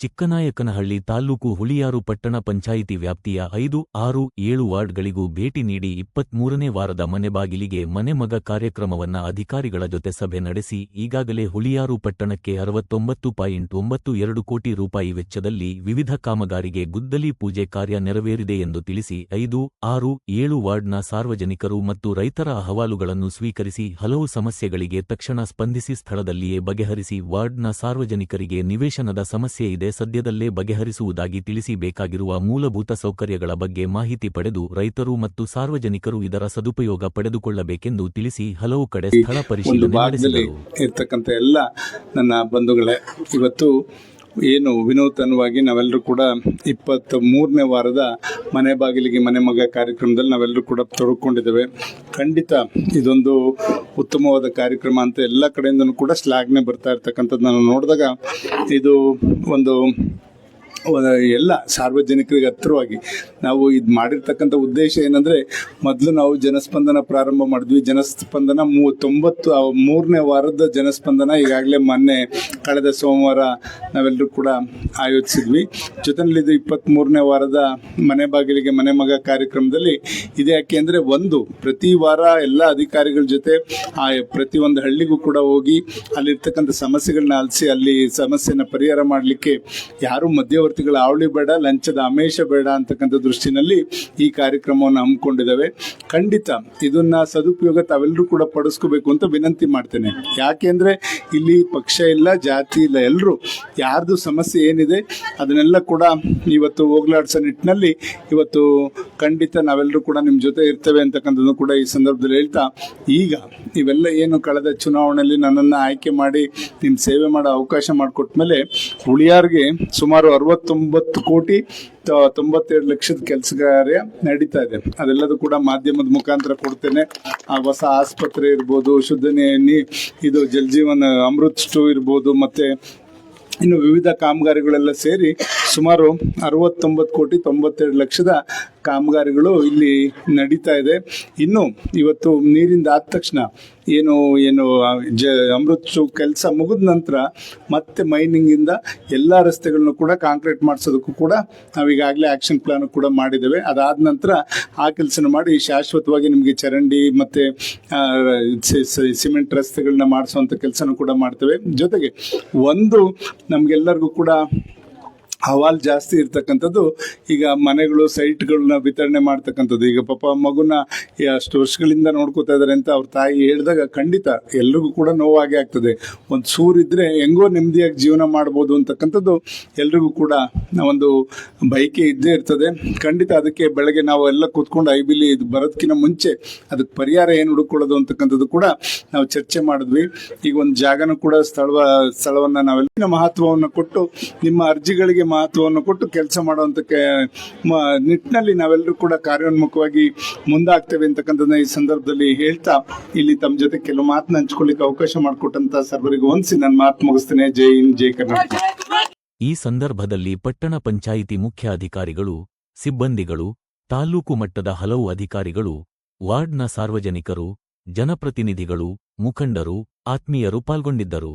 ಚಿಕ್ಕನಾಯಕನಹಳ್ಳಿ ತಾಲ್ಲೂಕು ಹುಳಿಯಾರು ಪಟ್ಟಣ ಪಂಚಾಯಿತಿ ವ್ಯಾಪ್ತಿಯ ಐದು, ಆರು, ಏಳು ವಾರ್ಡ್ಗಳಿಗೂ ಭೇಟಿ ನೀಡಿ ಇಪ್ಪತ್ಮೂರನೇ ವಾರದ ಮನೆಬಾಗಿಲಿಗೆ ಮನೆಮಗ ಮನೆ ಮಗ ಕಾರ್ಯಕ್ರಮವನ್ನ ಅಧಿಕಾರಿಗಳ ಜೊತೆ ಸಭೆ ನಡೆಸಿ, ಈಗಾಗಲೇ ಹುಳಿಯಾರು ಪಟ್ಟಣಕ್ಕೆ ಅರವತ್ತೊಂಬತ್ತು ಪಾಯಿಂಟ್ ಒಂಬತ್ತು ಎರಡು ಕೋಟಿ ರೂಪಾಯಿ ವೆಚ್ಚದಲ್ಲಿ ವಿವಿಧ ಕಾಮಗಾರಿಗೆ ಗುದ್ದಲಿ ಪೂಜೆ ಕಾರ್ಯ ನೆರವೇರಿದೆ ಎಂದು ತಿಳಿಸಿ, ಐದು, ಆರು, ಏಳು ವಾರ್ಡ್ನ ಸಾರ್ವಜನಿಕರು ಮತ್ತು ರೈತರ ಅಹವಾಲುಗಳನ್ನು ಸ್ವೀಕರಿಸಿ, ಹಲವು ಸಮಸ್ಯೆಗಳಿಗೆ ತಕ್ಷಣ ಸ್ಪಂದಿಸಿ ಸ್ಥಳದಲ್ಲಿಯೇ ಬಗೆಹರಿಸಿ ವಾರ್ಡ್ನ ಸಾರ್ವಜನಿಕರಿಗೆ ನಿವೇಶನದ ಸಮಸ್ಯೆ ಇದೆ. ಸದ್ಯದಲ್ಲೇ ಬಗೆಹರಿಸುವುದಾಗಿ ತಿಳಿಸಿ ಬೇಕಾಗಿರುವ ಮೂಲಭೂತ ಸೌಕರ್ಯಗಳ ಬಗ್ಗೆ ಮಾಹಿತಿ ಪಡೆದು ರೈತರು ಮತ್ತು ಸಾರ್ವಜನಿಕರು ಇದರ ಸದುಪಯೋಗ ಪಡೆದುಕೊಳ್ಳಬೇಕೆಂದು ತಿಳಿಸಿ ಹಲವು ಕಡೆ ಸ್ಥಳ ಪರಿಶೀಲನೆ ನಡೆಸಿದರು. ಇರ್ತಕ್ಕಂಥ ಎಲ್ಲ ನನ್ನ ಬಂಧುಗಳೇ ಇವತ್ತು ಏನು ವಿನೂತನವಾಗಿ ನಾವೆಲ್ಲರೂ ಕೂಡ ಇಪ್ಪತ್ತ ಮೂರನೇ ವಾರದ ಮನೆ ಬಾಗಿಲಿಗೆ ಮನೆ ಮಗ ಕಾರ್ಯಕ್ರಮದಲ್ಲಿ ನಾವೆಲ್ಲರೂ ಕೂಡ ತೊಡಕೊಂಡಿದ್ದೇವೆ. ಖಂಡಿತ ಇದೊಂದು ಉತ್ತಮವಾದ ಕಾರ್ಯಕ್ರಮ ಅಂತ ಎಲ್ಲ ಕಡೆಯಿಂದನೂ ಕೂಡ ಶ್ಲಾಘನೆ ಬರ್ತಾ ಇರ್ತಕ್ಕಂಥದ್ದು ನಾನು ನೋಡಿದಾಗ ಇದು ಒಂದು ಎಲ್ಲ ಸಾರ್ವಜನಿಕರಿಗೆ ಹತ್ತಿರವಾಗಿ ನಾವು ಇದು ಮಾಡಿರ್ತಕ್ಕಂಥ ಉದ್ದೇಶ ಏನಂದರೆ ಮೊದಲು ನಾವು ಜನಸ್ಪಂದನ ಪ್ರಾರಂಭ ಮಾಡಿದ್ವಿ. ಜನಸ್ಪಂದನ ಮೂ ತೊಂಬತ್ತು ಆ ಮೂರನೇ ವಾರದ ಜನಸ್ಪಂದನ ಈಗಾಗಲೇ ಮೊನ್ನೆ ಕಳೆದ ಸೋಮವಾರ ನಾವೆಲ್ಲರೂ ಕೂಡ ಆಯೋಜಿಸಿದ್ವಿ. ಜೊತೆಯಲ್ಲಿ ಇದು ಇಪ್ಪತ್ತ್ಮೂರನೇ ವಾರದ ಮನೆ ಬಾಗಿಲಿಗೆ ಮನೆ ಮಗ ಕಾರ್ಯಕ್ರಮದಲ್ಲಿ ಇದು ಯಾಕೆ ಅಂದರೆ ಒಂದು, ಪ್ರತಿ ವಾರ ಎಲ್ಲ ಅಧಿಕಾರಿಗಳ ಜೊತೆ ಆ ಪ್ರತಿಯೊಂದು ಹಳ್ಳಿಗೂ ಕೂಡ ಹೋಗಿ ಅಲ್ಲಿರ್ತಕ್ಕಂಥ ಸಮಸ್ಯೆಗಳನ್ನ ಆಲಿಸಿ ಅಲ್ಲಿ ಸಮಸ್ಯೆನ ಪರಿಹಾರ ಮಾಡಲಿಕ್ಕೆ ಯಾರು ಮಧ್ಯವರ್ತಿಗಳ ಅವಳಿ ಬೇಡ, ಲಂಚದ ಆಮೇಶ ಬೇಡ ಅಂತಕ್ಕಂಥ ದೃಷ್ಟಿನಲ್ಲಿ ಈ ಕಾರ್ಯಕ್ರಮವನ್ನು ಹಮ್ಮಿಕೊಂಡಿದ್ದಾವೆ. ಖಂಡಿತ ಇದನ್ನ ಸದುಪಯೋಗ ತಾವೆಲ್ಲರೂ ಕೂಡ ಪಡಿಸ್ಕೋಬೇಕು ಅಂತ ವಿನಂತಿ ಮಾಡ್ತೇನೆ. ಯಾಕೆಂದ್ರೆ ಇಲ್ಲಿ ಪಕ್ಷ ಇಲ್ಲ, ಜಾತಿ ಇಲ್ಲ. ಎಲ್ಲರೂ ಯಾರ್ದು ಸಮಸ್ಯೆ ಏನಿದೆ ಅದನ್ನೆಲ್ಲ ಕೂಡ ಇವತ್ತು ಹೋಗ್ಲಾಡ್ಸೋ ನಿಟ್ಟಿನಲ್ಲಿ ಇವತ್ತು ಖಂಡಿತ ನಾವೆಲ್ಲರೂ ಕೂಡ ನಿಮ್ಮ ಜೊತೆ ಇರ್ತೇವೆ ಅಂತಕ್ಕಂಥದ್ದು ಕೂಡ ಈ ಸಂದರ್ಭದಲ್ಲಿ ಹೇಳ್ತಾ, ಈಗ ಇವೆಲ್ಲ ಏನು ಕಳೆದ ಚುನಾವಣೆಯಲ್ಲಿ ನನ್ನನ್ನು ಆಯ್ಕೆ ಮಾಡಿ ನಿಮ್ಮ ಸೇವೆ ಮಾಡೋ ಅವಕಾಶ ಮಾಡಿಕೊಟ್ಮೇಲೆ ಹುಳಿಯಾರ್ಗೆ ಸುಮಾರು ಅರವತ್ತೊಂಬತ್ತು ಕೋಟಿ ತೊಂಬತ್ತೆರಡು ಲಕ್ಷದ ಕೆಲಸ ಕಾರ್ಯ ನಡೀತಾ ಇದೆ. ಅದೆಲ್ಲದೂ ಕೂಡ ಮಾಧ್ಯಮದ ಮುಖಾಂತರ ಕೊಡ್ತೇನೆ. ಆ ಹೊಸ ಆಸ್ಪತ್ರೆ ಇರ್ಬೋದು ಶುದ್ಧ ನೀ- ನೀ ಇದು ಜಲಜೀವನ ಅಮೃತ್ ಸ್ಟೂ ಇರ್ಬೋದು ಮತ್ತೆ ಇನ್ನು ವಿವಿಧ ಕಾಮಗಾರಿಗಳೆಲ್ಲ ಸೇರಿ ಸುಮಾರು ಅರವತ್ತೊಂಬತ್ತು ಕೋಟಿ ತೊಂಬತ್ತೆರಡು ಲಕ್ಷದ ಕಾಮಗಾರಿಗಳು ಇಲ್ಲಿ ನಡೀತಾ ಇದೆ. ಇನ್ನು ಇವತ್ತು ನೀರಿಂದ ಆದ ತಕ್ಷಣ ಏನು ಏನು ಜ ಅಮೃತ್ ಕೆಲಸ ಮುಗಿದ ನಂತರ ಮತ್ತೆ ಮೈನಿಂಗಿಂದ ಎಲ್ಲ ರಸ್ತೆಗಳನ್ನು ಕೂಡ ಕಾಂಕ್ರೀಟ್ ಮಾಡಿಸೋದಕ್ಕೂ ಕೂಡ ನಾವೀಗಾಗಲೇ ಆ್ಯಕ್ಷನ್ ಪ್ಲಾನ್ ಕೂಡ ಮಾಡಿದ್ದೇವೆ. ಅದಾದ ನಂತರ ಆ ಕೆಲಸನ ಮಾಡಿ ಶಾಶ್ವತವಾಗಿ ನಿಮಗೆ ಚರಂಡಿ ಮತ್ತು ಸಿಮೆಂಟ್ ರಸ್ತೆಗಳನ್ನ ಮಾಡಿಸುವಂಥ ಕೆಲಸನೂ ಕೂಡ ಮಾಡ್ತೇವೆ. ಜೊತೆಗೆ ಒಂದು ನಮಗೆಲ್ಲರಿಗೂ ಕೂಡ ಹವಾಲ್ ಜಾಸ್ತಿ ಇರ್ತಕ್ಕಂಥದ್ದು. ಈಗ ಮನೆಗಳು, ಸೈಟ್ಗಳನ್ನ ವಿತರಣೆ ಮಾಡ್ತಕ್ಕಂಥದ್ದು. ಈಗ ಪಾಪ ಮಗುನ ಅಷ್ಟು ವರ್ಷಗಳಿಂದ ನೋಡ್ಕೋತಾ ಇದ್ದಾರೆ ಅಂತ ಅವ್ರ ತಾಯಿ ಹೇಳಿದಾಗ ಖಂಡಿತ ಎಲ್ರಿಗೂ ಕೂಡ ನೋವಾಗೆ ಆಗ್ತದೆ. ಒಂದು ಸೂರಿದ್ರೆ ಹೆಂಗೋ ನೆಮ್ಮದಿಯಾಗಿ ಜೀವನ ಮಾಡ್ಬೋದು ಅಂತಕ್ಕಂಥದ್ದು ಎಲ್ರಿಗೂ ಕೂಡ ಒಂದು ಬೈಕೆ ಇದ್ದೇ ಇರ್ತದೆ. ಖಂಡಿತ ಅದಕ್ಕೆ ಬೆಳಗ್ಗೆ ನಾವು ಎಲ್ಲ ಕೂತ್ಕೊಂಡು ಐ ಬಿಲಿ ಇದು ಬರೋದಕ್ಕಿಂತ ಮುಂಚೆ ಅದಕ್ಕೆ ಪರಿಹಾರ ಏನು ಹುಡುಕೊಳ್ಳೋದು ಅಂತಕ್ಕಂಥದ್ದು ಕೂಡ ನಾವು ಚರ್ಚೆ ಮಾಡಿದ್ವಿ. ಈಗ ಒಂದು ಜಾಗನೂ ಕೂಡ ಸ್ಥಳ ಸ್ಥಳವನ್ನು ನಾವೆಲ್ಲ ಮಹತ್ವವನ್ನು ಕೊಟ್ಟು, ನಿಮ್ಮ ಅರ್ಜಿಗಳಿಗೆ ಮಹತ್ವವನ್ನು ಕೊಟ್ಟು ಕೆಲಸ ಮಾಡುವಂತ ನಿಟ್ಟಿನಲ್ಲಿ ನಾವೆಲ್ಲರೂ ಕೂಡ ಕಾರ್ಯೋನ್ಮುಖವಾಗಿ ಮುಂದಾಗ್ತೇವೆ ಅಂತಕ್ಕಂಥದ್ದನ್ನ ಈ ಸಂದರ್ಭದಲ್ಲಿ ಹೇಳ್ತಾ, ಇಲ್ಲಿ ತಮ್ಮ ಜೊತೆ ಕೆಲವು ಮಾತನ್ನ ಹಂಚ್ಕೊಳ್ಳಿಕ್ಕೆ ಅವಕಾಶ ಮಾಡಿಕೊಟ್ಟಂತ ಸರ್ವರಿಗೆ ಹೊಂದಿಸಿ ನನ್ನ ಮಾತು ಮುಗಿಸ್ತೇನೆ. ಜೈ ಹಿಂದ್, ಜೈ ಕರ್ನಾಟಕ. ಈ ಸಂದರ್ಭದಲ್ಲಿ ಪಟ್ಟಣ ಪಂಚಾಯಿತಿ ಮುಖ್ಯ ಅಧಿಕಾರಿಗಳು ಸಿಬ್ಬಂದಿಗಳು ತಾಲ್ಲೂಕು ಮಟ್ಟದ ಹಲವು ಅಧಿಕಾರಿಗಳು, ವಾರ್ಡ್ನ ಸಾರ್ವಜನಿಕರು, ಜನಪ್ರತಿನಿಧಿಗಳು, ಮುಖಂಡರು, ಆತ್ಮೀಯರು ಪಾಲ್ಗೊಂಡಿದ್ದರು.